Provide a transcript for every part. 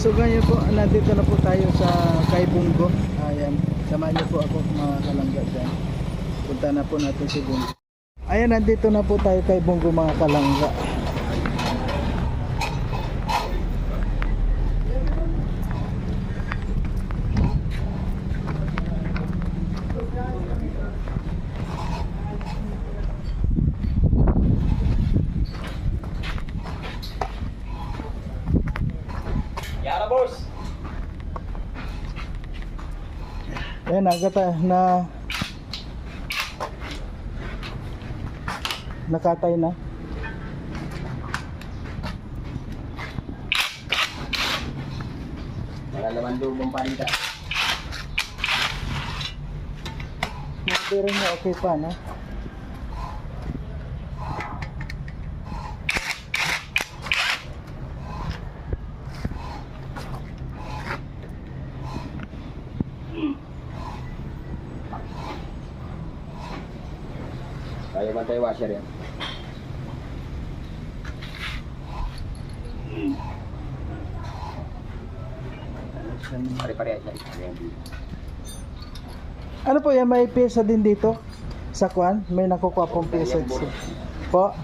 So ngayon po, nandito na po tayo sa kay Bungo. Ayan, samahan niyo po ako mga kalangga dyan. Punta na po natin si Bungo. Ayan, nandito na po tayo kay Bungo mga kalangga. Ayan, nagata na nakatay na. Wala naman lubong palita. Pero niya okay pa, no? Man tayo washer yan. Ano po yan, may pyesa din dito? Sa kwan? May nakukuha pong dito. Po?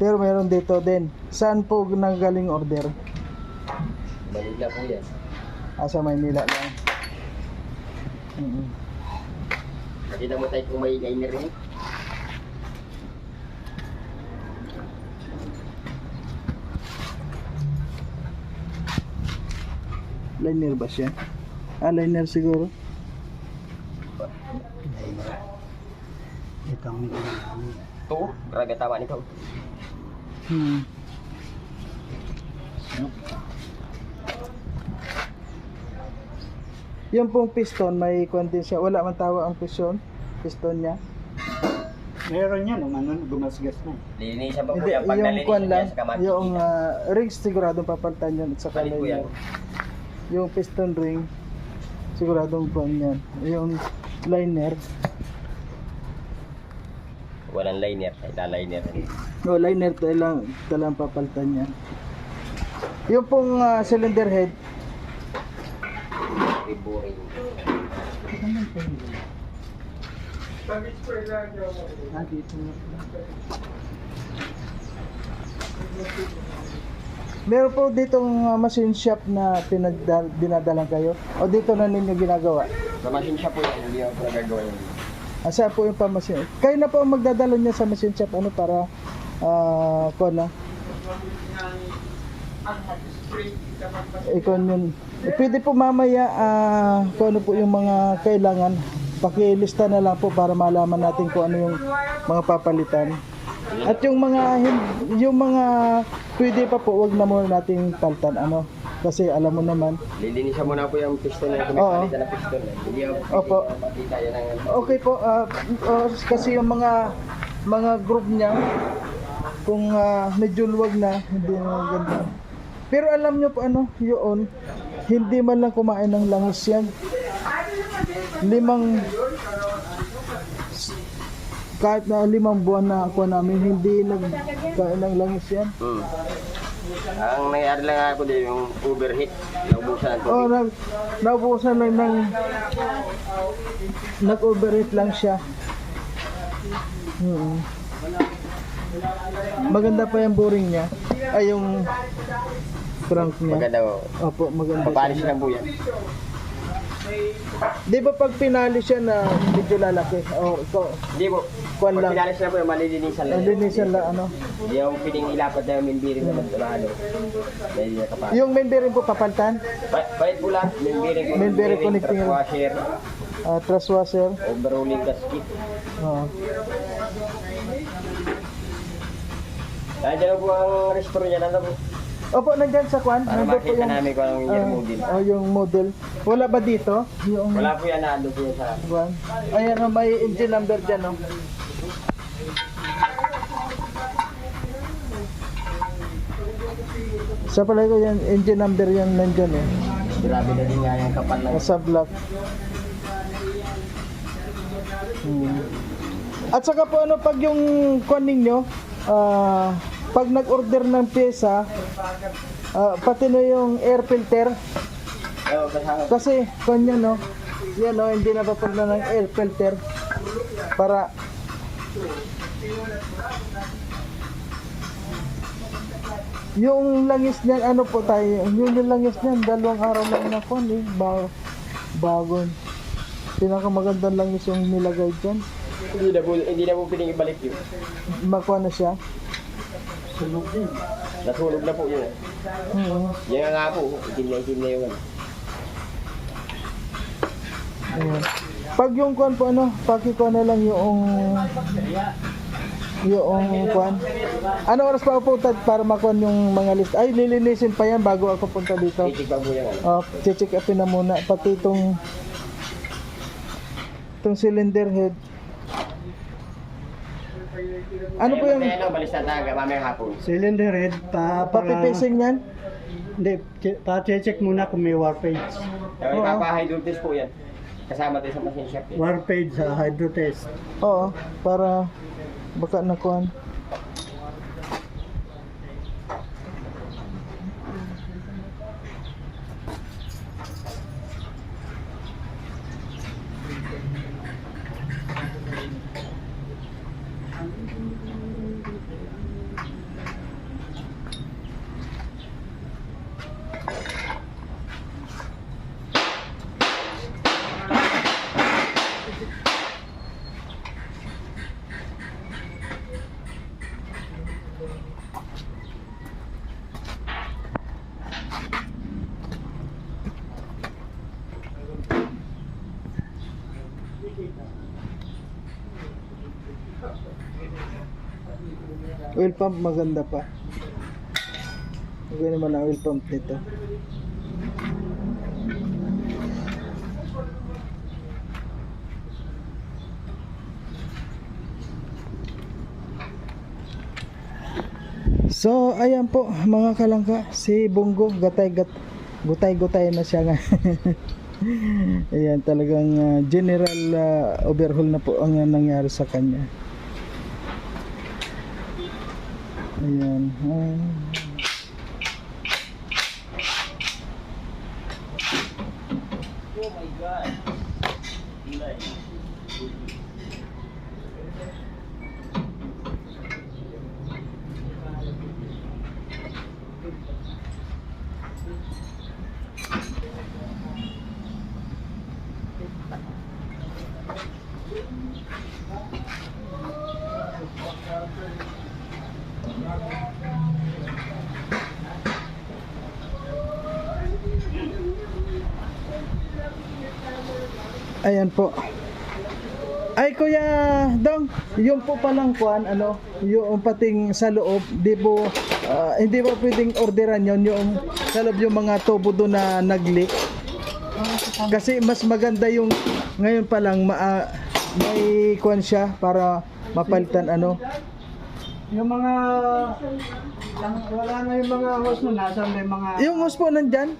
Pero meron dito din. Saan po nanggaling order? Manila po yan. Ah, sa Maynila lang. Mm Nakita mo tayo kung may liner rin. Liner ba siya? Ah, liner siguro. Itong Ito, grabe tama nito. Hmm. Yung pong piston, may kwan din siya. Wala man tawa ang piston. Piston niya. Meron yan, nung ano, gumasgas na. Linisan pa po Hindi, yan. Pag yung nalinisan kwan lang, yan sa yung ah, rings siguradong papalitan yan at saka Palit po yan. liner. Yung piston ring, siguradong kwan yan. Yung liner, Walang liner. Ila-liner. no liner to lang, talang papalitan yan. Yung pong ah, cylinder head, Ah, dito. Meron po ditong uh, machine shop na pinagdal dinadalan kayo? O dito na ninyo ginagawa? Sa machine shop po yan. Hindi ako nagagawa yan. Asa po yung pa-machine? Kayo na po ang magdadala niya sa machine shop ano para ah ko na? Ikon yun. Pwede po mamaya ah kung ano po yung mga kailangan. Pakilista na lang po para malaman natin kung ano yung mga papalitan. At yung mga yung mga pwede pa po wag na muna nating palitan ano kasi alam mo naman Lilinisan mo na po yung piston na Oo. kumipalitan na piston. eh. Hindi ako Opo. makita yan ang Okay po, ah, ah, kasi yung mga mga group niya kung ah, medyo luwag na, hindi na maganda. Pero alam niyo po ano, yun, hindi man lang kumain ng langis yan. Limang kahit na limang buwan na ako namin, hindi nagkain ng langis yan. Hmm. Ang nangyari lang ako din yung overheat. Naubusan ng tubig. Oh, nag, naubusan lang ng nag-overeat lang siya. Mm. Maganda pa yung boring niya. Ay, yung crank niya. Maganda oh. Opo, maganda. Papalis lang po yan. Di ba pag pinali siya na medyo lalaki? O, ito, Hindi po. Kwan Pag lang. pinalis na po yung malilinisan lang. nalinisan lang ano. Hindi ako piling ilapat na yung membiring naman sa mahalo. Dahil kapal. Yung rin po papalitan, Ba- Bayad po lahat. Membiring, Membiring connecting. truck washer, uh, truss washer. overhauling gasket. Oh. Nandiyan na po ang restaurant niya. Nandun po. Opo, nandyan sa kwan. Para po makita namin kung anong yung ah, model. oh, yung model. Wala ba dito? Yung Wala po yan. Nandun po yan sa... Buwan. Ayan o, may engine number dyan o. Sa pala ko yan, engine number yan nandyan eh. Grabe na din nga yung kapal ng... Nasa block. Hmm. At saka po ano, pag yung kwan ninyo, ah, pag nag-order ng pyesa, ah, pati na yung air filter, kasi kanya no, yan no, hindi napapagla ng air filter para yung langis niyan, ano po tayo, yung langis niyan, dalawang araw lang na kon eh, bago, bago. Pinakamagandang langis yung nilagay dyan. Hindi na po, hindi na po piling ibalik yun. Makuha na siya. Sunog din. Nasunog na po yun. Oo. Yan nga po, itim na itim na ano. Ayan. Pag yung kuan po ano, pakikuha na lang yung yung kuan. Ano oras pa ako punta para makuha yung mga list? Ay, lilinisin pa yan bago ako punta dito. Titig pa po ano. Oh, check upin na muna pati itong itong cylinder head. Ano po yung Ano, balis na taga, mamayang hapon. Cylinder head, pa, para, papipising niyan? hindi, che- pa-check muna kung may warpage. Kaya Oo. ipapahay test po yan. Kasama din sa machine shop eh. Warpage sa hydro test. Oo, para baka na kuan. Oil pump maganda pa. Maganda naman ang oil pump nito. So, ayan po mga kalangka, si Bongo gatay gat gutay-gutay na siya nga. ayan, talagang ah, general ah, overhaul na po ang nangyari sa kanya. Ayan. ah. Ayan po. Ay kuya Dong, yung po palang kuan ano, yung pating sa loob, di po ah, hindi ba pwedeng orderan yon yung sa loob yung mga tubo doon na nag-leak? Kasi mas maganda yung ngayon pa lang ma, ah, may kuan siya para mapalitan ano. Yung mga, wala na yung mga host na nasa may mga, Yung hose po nandyan.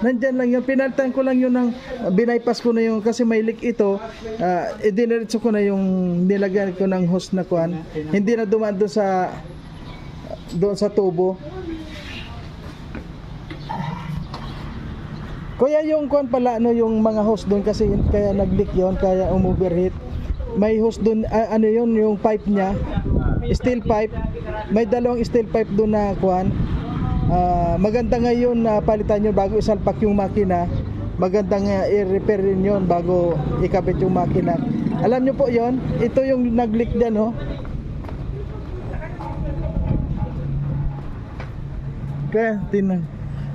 Nandyan lang yun. Pinalitan ko lang yun ng binaypas ko na yung kasi may leak ito. Uh, idiniretso ko na yung nilagyan ko ng hose na kuan. Hindi na dumaan doon sa doon sa tubo. Kuya yung kuan pala ano yung mga hose doon kasi kaya nag-leak yon kaya umoverheat. May hose doon ah, ano yun yung pipe niya steel pipe. May dalawang steel pipe doon na kuan. Ah, maganda ngayon na palitan yun bago isalpak yung makina. Maganda nga i-repair rin yun bago ikabit yung makina. Alam nyo po yon ito yung nag-leak dyan oh. Kaya tinan,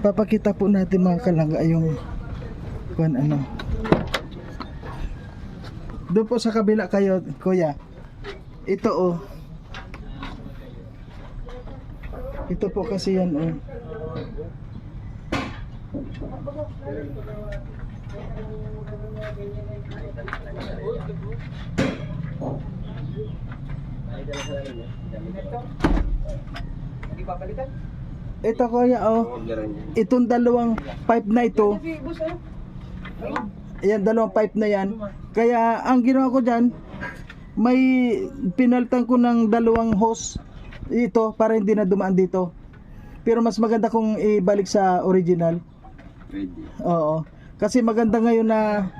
papakita po natin mga kalangga yung kuan ano. Doon po sa kabila kayo, kuya. Ito oh. Ito po kasi yan oh. Ito kuya oh. Itong dalawang pipe na ito. Ayan, dalawang pipe na yan. Kaya ang ginawa ko dyan, may pinaltan ko ng dalawang hose ito para hindi na dumaan dito. Pero mas maganda kung ibalik sa original. Pwede. Oo. Kasi maganda ngayon na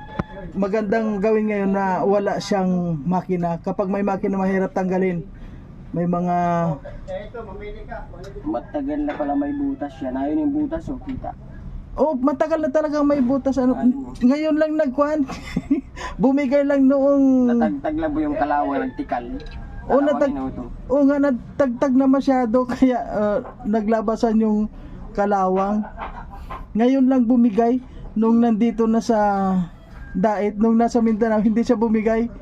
magandang gawin ngayon na wala siyang makina. Kapag may makina mahirap tanggalin. May mga Matagal na pala may butas yan. Ayun yung butas, oh, kita. Oh, matagal na talaga may butas ano. Ngayon lang nagkuhan. Bumigay lang noong Natagtag lang po yung kalawa ng Kalawa natag-. Oo nga, nagtagtag na masyado kaya ah, naglabasan yung kalawang. Ngayon lang bumigay nung nandito na sa Dait, nung nasa Mindanao, hindi siya bumigay.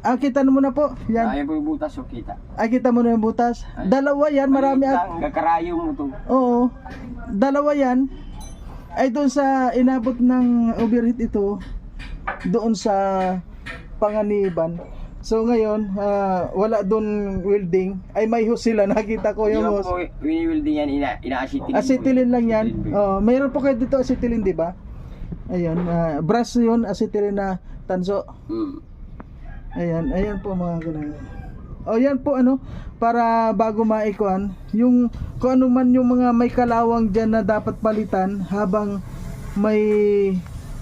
Ah, kita mo na po. Yan. Ayun po yung butas, oh, kita. Ay, kita mo na yung butas. Dalawa yan, marami at... lang, Gagarayo mo to. Oo. Dalawa yan. Ay doon sa inabot ng overheat ito, doon sa panganiban. So ngayon, ah, wala doon welding. Ay may hose sila, nakita ko yung Yung hose. po, wini-welding yan, ina, ina-acetylen. po Acetylene lang yan. Oh, mayroon po kayo dito acetylene, di ba? Ayun, ah, brush yun, acetylene na tanso. Hmm. Ayan, ayan po mga ganun. O yan po ano, para bago maikuan, yung kung ano man yung mga may kalawang dyan na dapat palitan habang may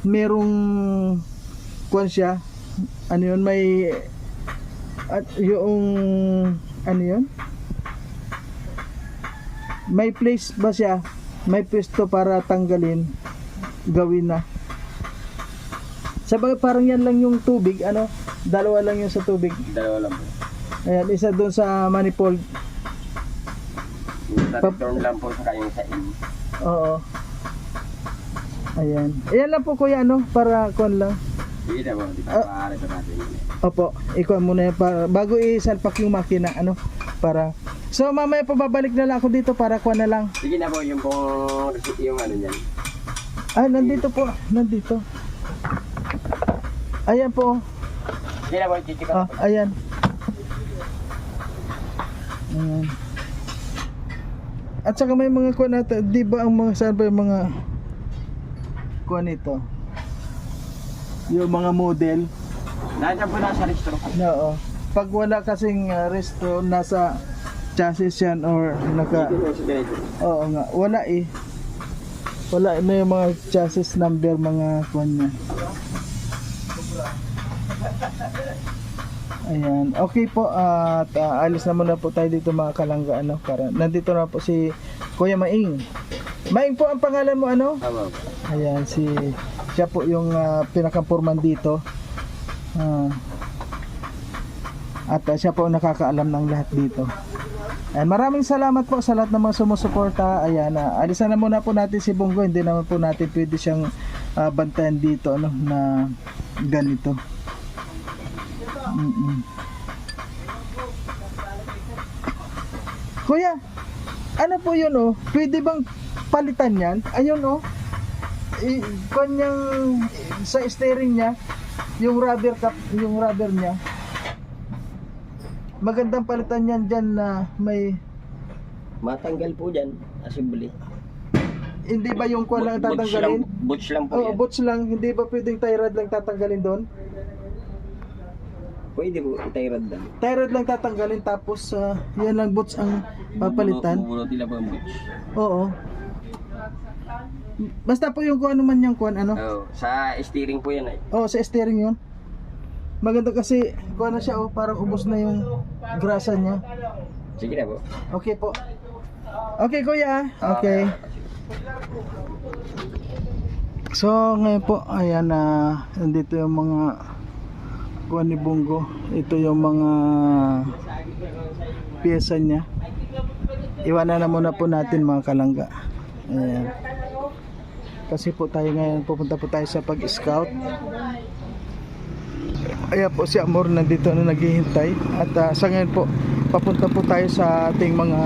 merong kuan siya, ano yun, may at yung ano yun? May place ba siya? May pwesto para tanggalin, gawin na. Sabagay parang yan lang yung tubig, ano? Dalawa lang yung sa tubig. Dalawa lang po. Ayan, isa doon sa manifold. Return lang po sa yung sa in. Oo. Ayan. Ayan lang po kuya, ano? Para kuan lang. Sige na po, di Ah. ba maaari pa natin yun. Opo, ikuan muna yan para, bago isalpak yung makina, ano? Para So mamaya po babalik na lang ako dito para kuan na lang. Sige na po, yung pong yung ano niyan. Ah, nandito po, nandito. Ayan po. Sige na po, chichika Ah, ayan. Ayan. At saka may mga kuan natin, di ba ang mga saan ba yung mga kuan ito? Yung mga model. Nandiyan po nasa restro. Oo. Pag wala kasing uh, resto nasa chassis yan or naka sa. Oo nga, wala eh. Wala na yung mga chassis number mga kuan niya. Ayan. Okay po at ah, alis na muna po tayo dito mga kalangga ano para nandito na po si Kuya Maing. Maing po ang pangalan mo ano? Ayan si siya po yung uh, pinakampurman dito. Ah. at ah, siya po nakakaalam ng lahat dito. Ayan, maraming salamat po sa lahat ng mga sumusuporta. Ayan, uh, alisan na muna po natin si Bongo. Hindi naman po natin pwede siyang ah, bantayan dito ano, na ganito. Mm-mm. Kuya, ano po yun oh? Pwede bang palitan yan? Ayun oh. I, kanyang sa steering niya, yung rubber cap, yung rubber niya. Magandang palitan yan dyan na may Matanggal po dyan, assembly. hindi ba yung kuha lang tatanggalin? lang- Butch lang po Oo, yan. boots lang, hindi ba pwedeng tie rod lang tatanggalin doon? Pwede po, itayrad lang. Tie rod lang tatanggalin tapos ah, yan lang boots ang papalitan. Bubulot nila po yung butch. Oo. Basta po yung kung ano man yung kuan ano. Oh, sa steering po yan eh. Oh, sa steering yun. Maganda kasi kuha na siya oh, parang ubos na yung grasa niya. Sige na po. Okay po. Okay kuya. ah. Okay. So ngayon po, ayan na nandito yung mga kuha ni Bungo. Ito yung mga pyesa niya. Iwanan na muna po natin mga kalangga. Ayan. Kasi po tayo ngayon pupunta po tayo sa pag-scout. Ayan po si Amor nandito na naghihintay at ah, sa ngayon po papunta po tayo sa ating mga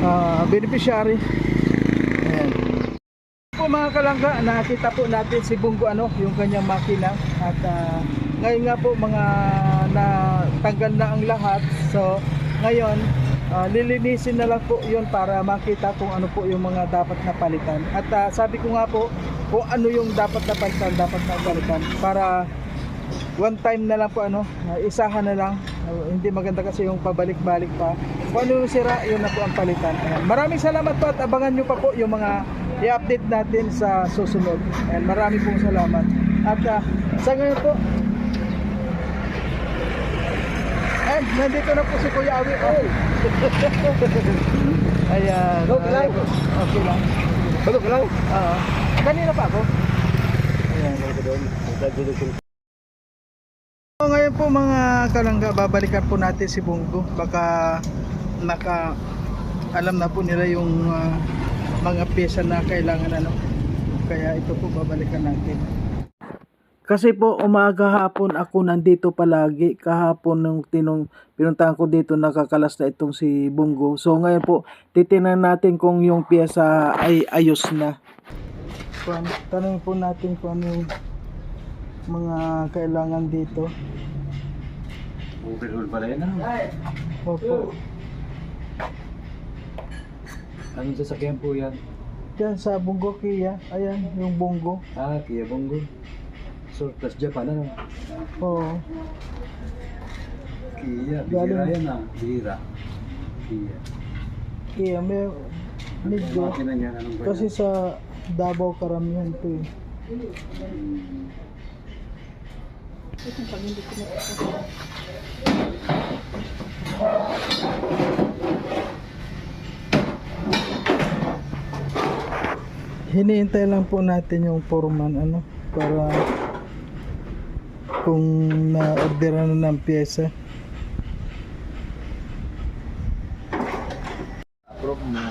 ah, beneficiary. Ayan. Po mga kalangga, nakita po natin si Bungo ano, yung kanyang makina at ah, ngayon nga po mga natanggal na ang lahat. So ngayon ah, lilinisin na lang po 'yon para makita kung ano po yung mga dapat na palitan. At ah, sabi ko nga po kung ano yung dapat na palitan, dapat na palitan para one time na lang po ano, ah, isahan na lang. Ah, hindi maganda kasi yung pabalik-balik pa. Kung ano yung sira, yun na po ang palitan. Ayan. Maraming salamat po at abangan nyo pa po yung mga i-update natin sa susunod. Ayan, maraming pong salamat. At ah, sa ngayon po, eh, nandito na po si Kuya Awi. Oh. Ayan. Okay lang. Okay lang. Tulog lang. Oo. Kanina pa ako. Ayan. So, ngayon po mga kalangga, babalikan po natin si Bungo. Baka naka alam na po nila yung ah, mga pyesa na kailangan ano. Kaya ito po babalikan natin. Kasi po umaga hapon ako nandito palagi kahapon nung tinong pinuntahan ko dito nakakalas na itong si Bungo. So ngayon po titingnan natin kung yung pyesa ay ayos na. Kung, tanong po natin kung ano yung mga kailangan dito. Overhaul pala yun ah. Opo. Anong sasakyan po yan? Diyan sa Bungo Kia. Ayan, yung Bungo. Ah, Kia Bongo. Surplus Japan ano? Oo. Kia, Galing- bihira yan ah. Bihira. Kia. Kia, may medyo. Makina niya, anong ba Kasi yan? sa Davao karamihan to eh. Hinihintay lang po natin yung foreman ano para kung na-orderan na ng pyesa. Approve mo.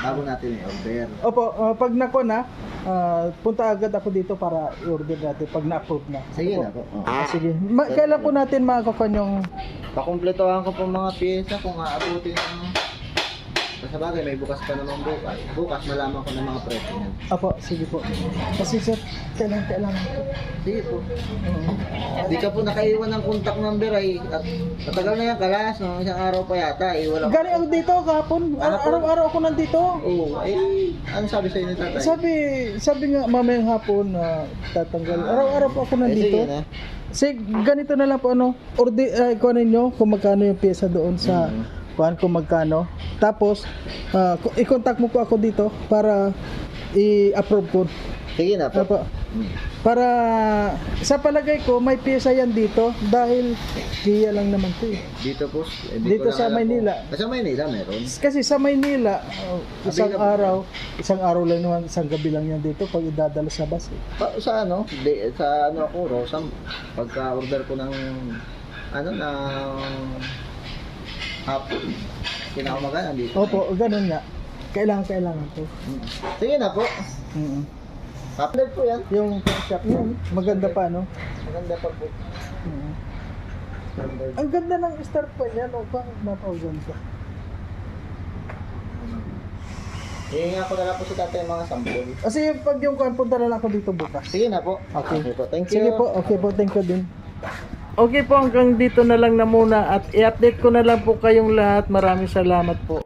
Bago natin i-order. Opo, ah, pag nako na, ah, punta agad ako dito para i-order natin pag na-approve na. Sige na po. Oh. Ah, sige. Ma- kailan po natin makakuha yung Pakumpletohan ko po mga pyesa kung aabutin ng... Sa bagay, may bukas pa naman bukas. Bukas malaman ko ng mga presyo niyan. Apo, sige po. Kasi sir, kailangan kailangan ko. Sige po. Oo. Di ka po nakaiwan ng contact number ay at matagal na yan kalas, no? isang araw pa yata eh wala. Galing ako dito kahapon. Ar- Araw-araw ako nandito. Oo, ay ano sabi sa inyo tatay? Sabi, sabi nga mamayang hapon na tatanggal. Araw-araw po ako Eh, nandito. sige na. Sige, ganito na lang po ano. Ordi, uh, kunin nyo kung magkano yung pyesa doon sa Mm. Kuhan kung magkano. Tapos, ku- i-contact mo po ako dito para i-approve ko. Sige na po. Apo. Para sa palagay ko may pyesa yan dito dahil Kia lang naman 'to. eh. Dito po. eh, di Dito ko lang sa alam Maynila. Po. Ah, Sa Maynila meron. Kasi sa Maynila oh, isang Available. araw, isang araw lang naman, isang gabi lang yan dito pag idadala sa bus. eh. Pa, sa ano, di, sa ano ako, Rosam, pagka order ko ng ano ng hapon, kinakamaga nandito. na Opo, ganun nga. Kailangan kailangan eh. Sige na po. Mm. Hapon po yan. Yung shop yun, maganda pa no. Maganda pa po. Mm. Ang ganda ng start pa niya, no? Bakit napakaganda? Hihinga ko na lang po sa tatay mga sample. Kasi pag yung kuhan, punta na lang ako dito bukas. Sige na po. Okay. po. Thank you. Sige po, okay po, thank you din. Okay po, hanggang dito na lang na muna at i-update ko na lang po kayong lahat. Maraming salamat po.